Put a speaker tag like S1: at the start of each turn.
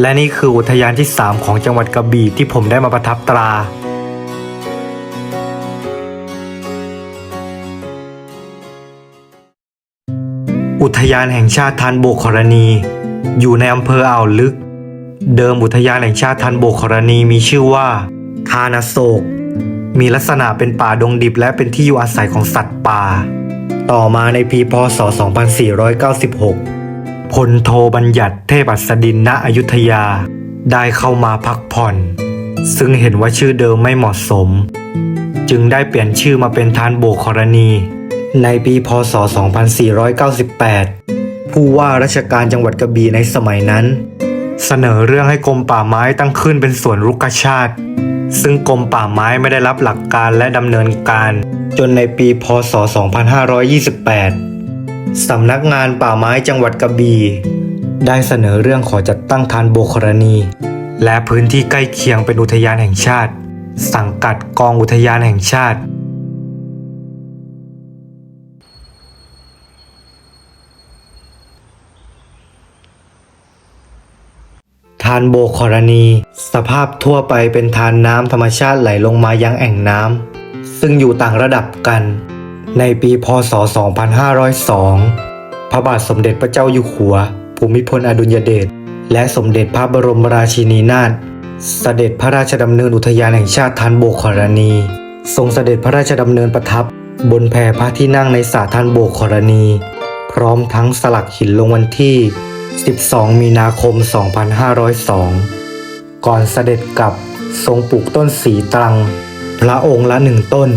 S1: และนี่คืออุทยานที่ 3 ของจังหวัดกระบี่ที่ผมได้มาประทับตรา อุทยานแห่งชาติทันโบกขรณี อยู่ในอำเภออ่าวลึก เดิมอุทยานแห่งชาติทันโบกขรณีมีชื่อว่าทานอโศก มีลักษณะเป็นป่าดงดิบและเป็นที่อยู่อาศัยของสัตว์ป่า ต่อมาในปีพศ 2496 พลโทบัญญัติเทพอัสดินณอยุธยา ได้เข้ามาพักผ่อน ซึ่งเห็นว่าชื่อเดิมไม่เหมาะสม จึงได้เปลี่ยนชื่อมาเป็นทานโบกขรณี ในปีพศ 2498 ผู้ว่าราชการจังหวัดกระบี่ในสมัยนั้น เสนอเรื่องให้กรมป่าไม้ตั้งขึ้นเป็นสวนรุกชาติ ซึ่งกรมป่าไม้ไม่ได้รับหลักการและดำเนินการ จนในปีพศ 2528 สำนักงานป่าไม้จังหวัดกระบี่ได้เสนอเรื่องขอจัดตั้งทานโบกขรณี และพื้นที่ใกล้เคียงเป็นอุทยานแห่งชาติ สังกัดกองอุทยานแห่งชาติ ทานโบกขรณี สภาพทั่วไปเป็นทานน้ำธรรมชาติไหลลงมายังแอ่งน้ำซึ่งอยู่ต่างระดับกัน ในปีพศ 2502 พระบาทสมเด็จพระเจ้าอยู่หัว ภูมิพลอดุลยเดช และสมเด็จพระบรมราชินีนาถ เสด็จพระราชดำเนินอุทยานแห่งชาติทานโบกขรณี ทรงเสด็จพระราชดำเนินประทับบนแพพระที่นั่งในสาทานโบกขรณี พร้อมทั้งสลักหินลงวันที่ 12 มีนาคม 2502 ก่อนเสด็จกลับทรงปลูกต้นสีตรัง พระองค์ละหนึ่งต้น